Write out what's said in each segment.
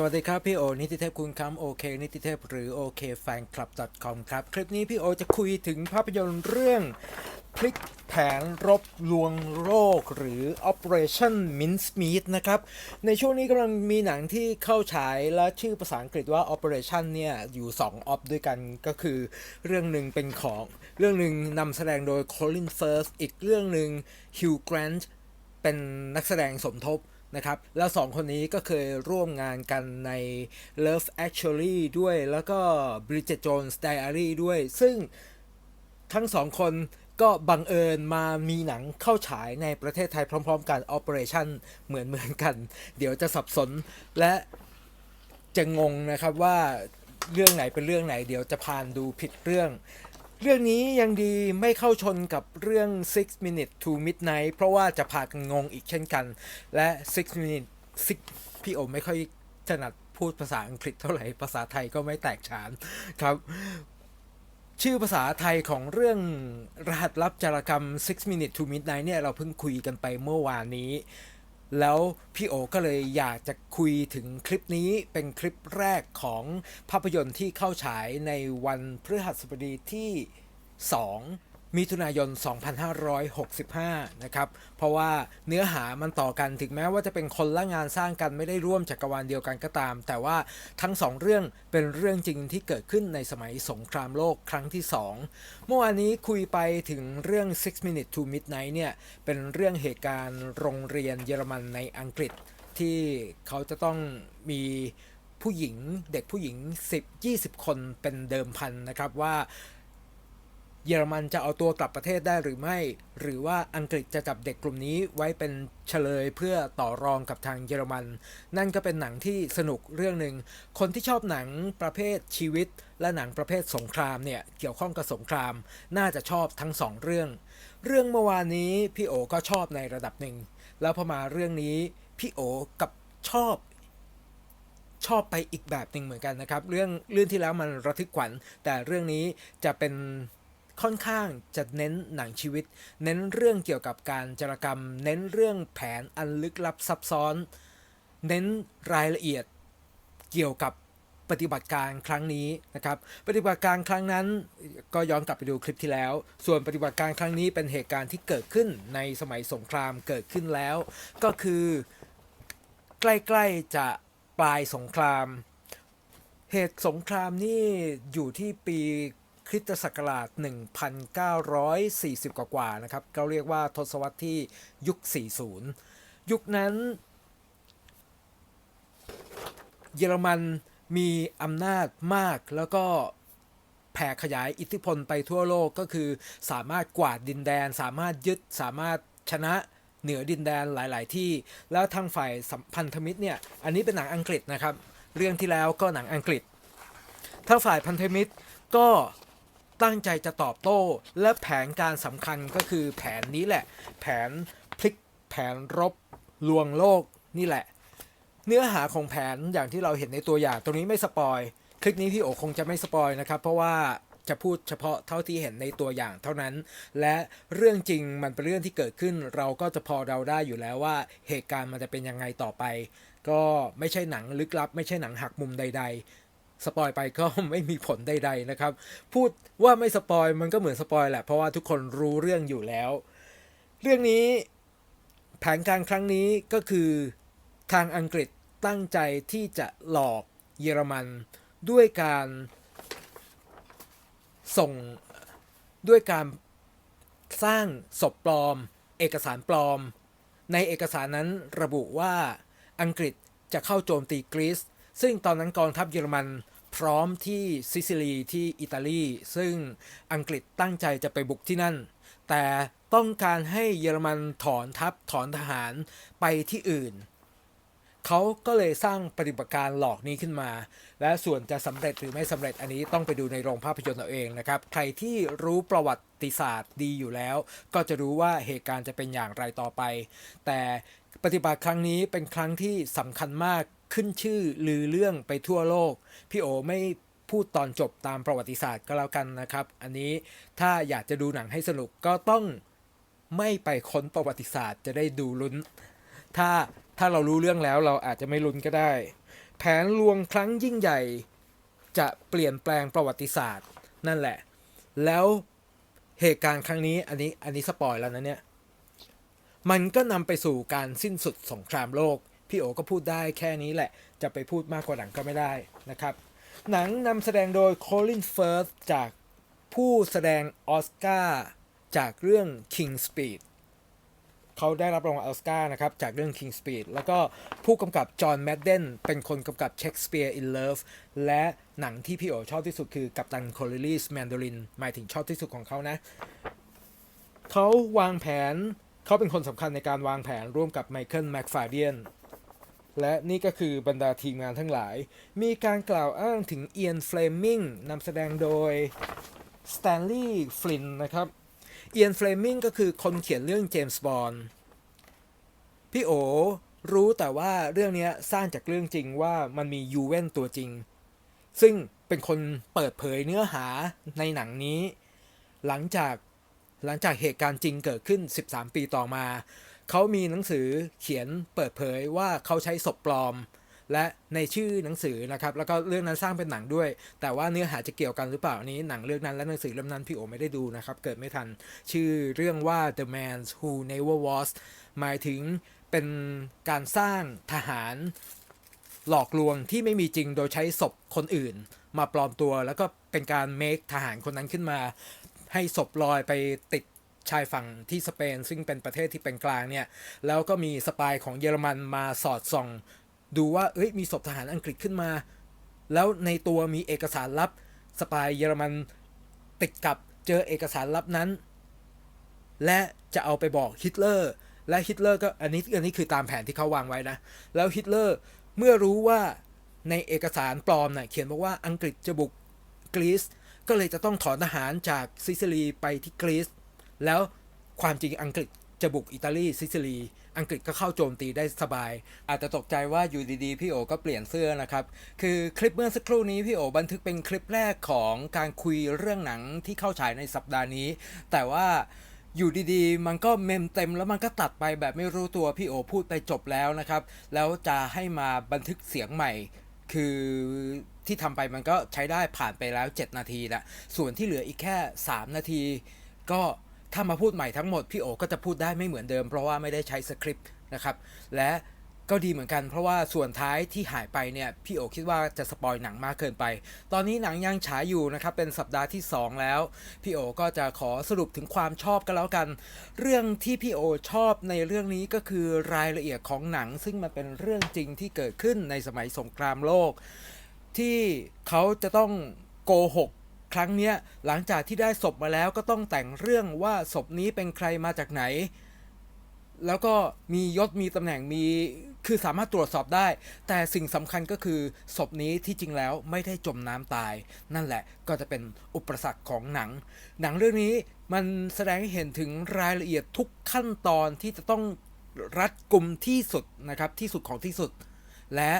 สวัสดีครับ พี่โอ นิติเทพคุณคำโอเคนิติเทพหรือโอเคแฟนคลับ .com ครับ คลิปนี้พี่โอจะคุยถึงภาพยนตร์เรื่อง พลิกแผนรบลวงโรคหรือ Operation Mincemeat นะครับ ในช่วงนี้กำลังมีหนังที่เข้าฉายและชื่อภาษาอังกฤษว่า Operation เนี่ย อยู่ 2 ออฟด้วยกันก็คือเรื่องหนึ่งเป็นของเรื่องหนึ่งนำแสดงโดย Colin Firth อีกเรื่องหนึ่ง Hugh Grant เป็นนักแสดงสมทบ นะครับ แล้วสองคนนี้ก็เคยร่วมงานกันใน Love Actually ด้วยแล้วก็ Bridget Jones Diary ด้วย ซึ่งทั้งสองคนก็บังเอิญมามีหนังเข้าฉายในประเทศไทยพร้อม ๆ กัน Operation เหมือนเหมือนๆกัน เดี๋ยวจะสับสนและจะงงนะครับว่าเรื่องไหนเป็นเรื่องไหน เดี๋ยวจะพานดูผิดเรื่อง เรื่องนี้ยังดีไม่เข้าชนกับเรื่อง Six Minutes to Midnight เพราะว่าจะพากันงงอีกเช่นกัน และ Six Minutes Six พี่โอไม่ค่อยถนัดพูดภาษาอังกฤษเท่าไหร่ ภาษาไทยก็ไม่แตกฉานครับ ชื่อภาษาไทยของเรื่องรหัสลับจารกรรม Six Minutes to Midnight เนี่ยเราเพิ่งคุยกันไปเมื่อวานนี้ แล้วพี่โอก็เลยอยากจะคุยถึงคลิปนี้เป็นคลิปแรกของภาพยนตร์ที่เข้าฉายในวันพฤหัสบดีที่ 2 มิถุนายน 2565 นะครับ เพราะว่าเนื้อหามันต่อกันถึงแม้ว่าจะเป็นคนละงานสร้างกันไม่ได้ร่วมจักรวาลเดียวกันก็ตาม แต่ว่าทั้งสองเรื่องเป็นเรื่องจริงที่เกิดขึ้นในสมัยสงครามโลกครั้งที่ 2 เมื่อวานนี้คุยไปถึงเรื่อง Six Minutes to Midnight เนี่ย เป็นเรื่องเหตุการณ์โรงเรียนเยอรมันในอังกฤษ ที่เขาจะต้องมีผู้หญิงเด็กผู้หญิง 10-20 คนเป็นเดิมพันนะครับว่า เยอรมันจะเอาตัวกลับประเทศได้หรือไม่ หรือว่าอังกฤษจะจับเด็กกลุ่มนี้ไว้เป็นเฉลยเพื่อต่อรองกับทางเยอรมัน นั่นก็เป็นหนังที่สนุกเรื่องหนึ่ง คนที่ชอบหนังประเภทชีวิต และหนังประเภทสงครามเนี่ยเกี่ยวข้องกับสงคราม น่าจะชอบทั้งสองเรื่อง เรื่องเมื่อวานนี้พี่โอก็ชอบในระดับหนึ่ง แล้วพอมาเรื่องนี้พี่โอกับชอบชอบไปอีกแบบหนึ่งเหมือนกันนะครับ เรื่องเรื่องที่แล้วมันระทึกขวัญ แต่เรื่องนี้จะเป็น ค่อนข้างจะเน้นหนังชีวิต เน้นเรื่องเกี่ยวกับการจารกรรม เน้นเรื่องแผนอันลึกลับซับซ้อน เน้นรายละเอียดเกี่ยวกับปฏิบัติการครั้งนี้นะครับ ปฏิบัติการครั้งนั้นก็ย้อนกลับไปดูคลิปที่แล้ว ส่วนปฏิบัติการครั้งนี้เป็นเหตุการณ์ที่เกิดขึ้นในสมัยสงครามเกิดขึ้นแล้ว ก็คือใกล้ๆจะปลายสงคราม เหตุสงครามนี่อยู่ที่ปี คริสตศักราช 1940 กว่าๆนะครับเขาเรียกว่าทศวรรษที่ยุค 40 ยุคนั้น เยอรมันมีอำนาจมากแล้วก็แผ่ขยายอิทธิพลไปทั่วโลกก็คือสามารถกวาดดินแดน สามารถยึดสามารถชนะเหนือดินแดนหลาย ๆ ที่ แล้วทางฝ่ายสัมพันธมิตรเนี่ย อันนี้เป็นหนังอังกฤษนะครับ เรื่องที่แล้วก็หนังอังกฤษทางฝ่ายพันธมิตรก็ ตั้งใจจะตอบโต้ และแผนการสำคัญก็คือแผนนี้แหละ แผนพลิกแผนรบลวงโลกนี่แหละ เนื้อหาของแผนอย่างที่เราเห็นในตัวอย่างตรงนี้ไม่สปอยคลิปนี้พี่โอคงจะไม่สปอยนะครับ เพราะว่าจะพูดเฉพาะเท่าที่เห็นในตัวอย่างเท่านั้น และเรื่องจริงมันเป็นเรื่องที่เกิดขึ้น เราก็จะพอเดาได้อยู่แล้วว่าเหตุการณ์มันจะเป็นยังไงต่อไป ก็ไม่ใช่หนังลึกลับ ไม่ใช่หนังหักมุมใด ๆ สปอยไปก็ไม่มีผลใดๆนะครับ พูดว่าไม่สปอยมันก็เหมือนสปอยแหละ เพราะว่าทุกคนรู้เรื่องอยู่แล้ว เรื่องนี้แผนการครั้งนี้ก็คือทางอังกฤษตั้งใจที่จะหลอกเยอรมันด้วยการส่งด้วยการสร้างศพปลอม เอกสารปลอม ในเอกสารนั้นระบุว่าอังกฤษจะเข้าโจมตีกรีซ ซึ่งตอนนั้นกองทัพเยอรมันพร้อมที่ซิซิลีที่อิตาลี ซึ่งอังกฤษตั้งใจจะไปบุกที่นั่น แต่ต้องการให้เยอรมันถอนทัพถอนทหารไปที่อื่น เขาก็เลยสร้างปฏิบัติการหลอกนี้ขึ้นมา และส่วนจะสำเร็จหรือไม่สำเร็จอันนี้ต้องไปดูในโรงภาพยนตร์เอาเองนะครับ ใครที่รู้ประวัติศาสตร์ดีอยู่แล้ว ก็จะรู้ว่าเหตุการณ์จะเป็นอย่างไรต่อไป แต่ปฏิบัติครั้งนี้เป็นครั้งที่สำคัญมาก ขึ้นชื่อลือเรื่องไปทั่วโลก พี่โอไม่พูดตอนจบตามประวัติศาสตร์ก็แล้วกันนะครับ อันนี้ถ้าอยากจะดูหนังให้สนุกก็ต้องไม่ไปค้นประวัติศาสตร์จะได้ดูลุ้น ถ้าถ้าเรารู้เรื่องแล้วเราอาจจะไม่ลุ้นก็ได้ แผนลวงครั้งยิ่งใหญ่จะเปลี่ยนแปลงประวัติศาสตร์นั่นแหละ แล้วเหตุการณ์ครั้งนี้อันนี้อันนี้สปอยแล้วนะเนี่ย มันก็นำไปสู่การสิ้นสุดสงครามโลก พี่โอก็พูดได้แค่นี้แหละ จะไปพูดมากกว่าหนังก็ไม่ได้นะครับ หนังนำแสดงโดยโคลินเฟิร์สจากผู้แสดงออสการ์จากเรื่อง King Speed เขาได้รับรางวัลออสการ์นะครับ จากเรื่อง King Speed แล้วก็ผู้กำกับจอห์นแมดเดนเป็นคนกำกับ Shakespeare in Love และหนังที่พี่โอชอบที่สุดคือกัปตันโคลิลีสแมนโดลินหมายถึงชอบที่สุดของเขานะ เขาวางแผนเขาเป็นคนสำคัญในการวางแผนร่วมกับไมเคิลแมคฟาเดียน และนี่ก็คือบรรดาทีมงานทั้งหลาย มีการกล่าวอ้างถึงเอียนเฟลมิงนำแสดงโดยสแตนลีย์ฟลินนะครับเอียนเฟลมิงก็คือคนเขียนเรื่องเจมส์บอนด์พี่โอรู้แต่ว่าเรื่องนี้สร้างจากเรื่องจริงว่ามันมียูเว่นตัวจริง ซึ่งเป็นคนเปิดเผยเนื้อหาในหนังนี้ หลังจากหลังจากเหตุการณ์จริงเกิดขึ้น 13 ปีต่อมา เขามีหนังสือเขียนเปิดเผยว่าเขาใช้ศพปลอม และในชื่อหนังสือนะครับ แล้วก็เรื่องนั้นสร้างเป็นหนังด้วย แต่ว่าเนื้อหาจะเกี่ยวกันหรือเปล่านนี้หนังเรื่องนั้นและหนังสือเล่มนั้นพี่โอไม่ได้ดูนะครับ เกิดไม่ทันชื่อเรื่องว่า The Man Who Never Was หมายถึงเป็นการสร้างทหารหลอกลวงที่ไม่มีจริงโดยใช้ศพคนอื่น มาปลอมตัว แล้วก็เป็นการเมคทหารคนนั้นขึ้นมา ให้ศพลอยไปติด ชายฝั่งที่สเปน ซึ่งเป็นประเทศที่เป็นกลางเนี่ย แล้วก็มีสปายของเยอรมันมาสอดส่อง ดูว่าเอ้ยมีศพทหารอังกฤษขึ้นมา แล้วในตัวมีเอกสารลับสปายเยอรมันติดกับเจอเอกสารลับนั้น และจะเอาไปบอกฮิตเลอร์ และฮิตเลอร์ก็อันนี้อันนี้คือตามแผนที่เขาวางไว้นะ แล้วฮิตเลอร์เมื่อรู้ว่าในเอกสารปลอมน่ะเขียนบอกว่าอังกฤษจะบุกกรีซก็เลยจะต้องถอนทหารจากซิซิลีไปที่กรีซ แล้วความจริงอังกฤษจะบุกอิตาลีซิซิลี อังกฤษก็เข้าโจมตีได้สบาย อาจจะตกใจว่าอยู่ดีๆ พี่โอก็เปลี่ยนเสื้อนะครับ คือคลิปเมื่อสักครู่นี้พี่โอบันทึกเป็นคลิปแรกของการคุยเรื่องหนังที่เข้าฉายในสัปดาห์นี้ แต่ว่าอยู่ดีๆ มันก็เมมเต็มแล้วมันก็ตัดไปแบบไม่รู้ตัวพี่โอพูดไปจบแล้วนะครับ แล้วจะให้มาบันทึกเสียงใหม่ คือที่ทำไปมันก็ใช้ได้ผ่านไปแล้ว 7 นาทีละส่วนที่เหลืออีกแค่ 3 นาที ก็ ถ้ามาพูดใหม่ทั้งหมดพี่โอก็จะพูดได้ไม่เหมือนเดิม เพราะว่าไม่ได้ใช้สคริปต์นะครับและก็ดีเหมือนกันเพราะว่าส่วนท้ายที่หายไปเนี่ยพี่โอคิดว่าจะสปอยหนังมากเกินไป ตอนนี้หนังยังฉายอยู่นะครับเป็นสัปดาห์ที่ 2 แล้ว พี่โอก็จะขอสรุปถึงความชอบกันแล้วกัน เรื่องที่พี่โอชอบในเรื่องนี้ก็คือรายละเอียดของหนัง ซึ่งมันเป็นเรื่องจริงที่เกิดขึ้นในสมัยสงครามโลก ที่เขาจะต้องโกหก ครั้งเนี้ยหลังจากที่ได้ศพมาแล้วก็ต้องแต่งเรื่องว่าศพนี้เป็นใครมาจากไหน แล้วก็มียศมีตำแหน่งมีคือสามารถตรวจสอบได้ แต่สิ่งสำคัญก็คือศพนี้ที่จริงแล้วไม่ได้จมน้ำตาย นั่นแหละก็จะเป็นอุปสรรคของหนัง หนังเรื่องนี้มันแสดงให้เห็นถึงรายละเอียดทุกขั้นตอนที่จะต้องรัดกลุ่มที่สุดนะครับที่สุดของที่สุด และ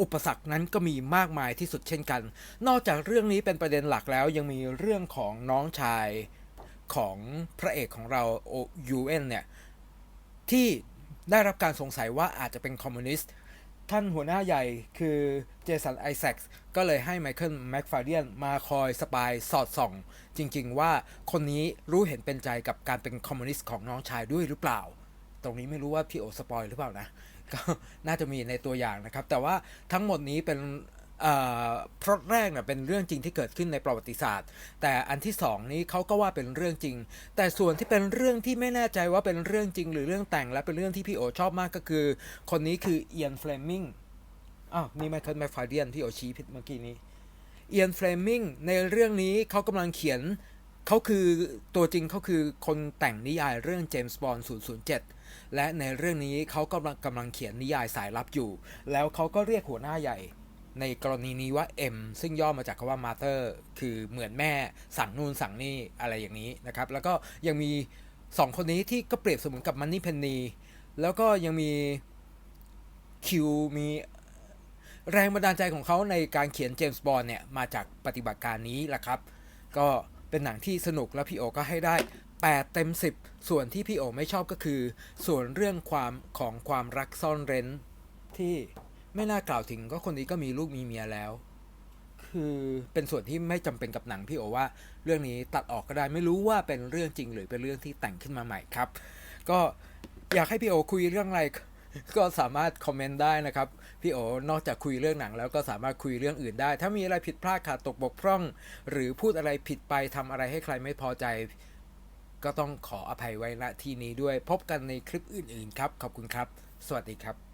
อุปสรรคนั้นก็มีมากมายที่สุดเช่นกัน นอกจากเรื่องนี้เป็นประเด็นหลักแล้วยังมีเรื่องของน้องชายของพระเอกของเราโอยูเอ็นเนี่ย ที่ได้รับการสงสัยว่าอาจจะเป็นคอมมิวนิสต์ท่านหัวหน้าใหญ่คือเจสันไอแซคก็เลยให้ไมเคิลแมคฟาเดียนมาคอยสปายสอดส่อง จริง ๆ ว่าคนนี้รู้เห็นเป็นใจกับการเป็นคอมมิวนิสต์ของน้องชายด้วยหรือเปล่า ตรงนี้ไม่รู้ว่าพี่โอสปอยหรือเปล่านะ ก็น่าจะมีในตัวอย่างนะครับ แต่ว่าทั้งหมดนี้เป็นเพล็อตแรกเนี่ยเป็นเรื่องจริงที่เกิดขึ้นในประวัติศาสตร์ แต่อันที่สองนี้เขาก็ว่าเป็นเรื่องจริง แต่ส่วนที่เป็นเรื่องที่ไม่แน่ใจว่าเป็นเรื่องจริง หรือเรื่องแต่งและเป็นเรื่องที่พี่โอชอบมากก็คือ คนนี้คือเอียนเฟลมิงอ้าวนี่ไมเคิลแมคฟาเดียนที่โอชี้ผิดเมื่อกี้นี้เอียนเฟลมิงในเรื่องนี้เขากำลังเขียนเขาคือตัวจริงเขาคือคนแต่งนิยายเรื่องเจมส์บอนด์007 และในเรื่องนี้เขากำลังกำลังเขียนนิยายสายลับอยู่ แล้วเขาก็เรียกหัวหน้าใหญ่ ในกรณีนี้ว่า M ซึ่งย่อมาจากคำว่า Mother คือเหมือนแม่สั่งนู่นสั่งนี่อะไรอย่างนี้นะครับ แล้วก็ยังมีสองคนนี้ที่ก็เปรียบเสมือนกับมันนี่เพนนีแล้วก็ยังมีคิวมีแรงบันดาลใจของเขาในการเขียนเจมส์บอนเนี่ย มาจากปฏิบัติการนี้แหละครับ ก็เป็นหนังที่สนุกแล้วพี่โอก็ให้ได้ 8 เต็ม 10 ส่วนที่พี่โอไม่ชอบก็คือ ส่วนเรื่องความของความรักซ่อนเร้น ที่ไม่น่ากล่าวถึงก็คนนี้ก็มีลูกมีเมียแล้ว คือเป็นส่วนที่ไม่จำเป็นกับหนังพี่โอว่า เรื่องนี้ตัดออกก็ได้ไม่รู้ว่าเป็นเรื่องจริงหรือเป็นเรื่องที่แต่งขึ้นมาใหม่ครับ ก็อยากให้พี่โอคุยเรื่องอะไรก็สามารถคอมเมนต์ได้นะครับ พี่โอนอกจากคุยเรื่องหนังแล้วก็สามารถคุยเรื่องอื่นได้ ถ้ามีอะไรผิดพลาดขาดตกบกพร่อง หรือพูดอะไรผิดไปทำอะไรให้ใครไม่พอใจ ก็ต้องขออภัยไว้ณที่นี้ด้วยพบกันในคลิปอื่นๆครับ ขอบคุณครับ สวัสดีครับ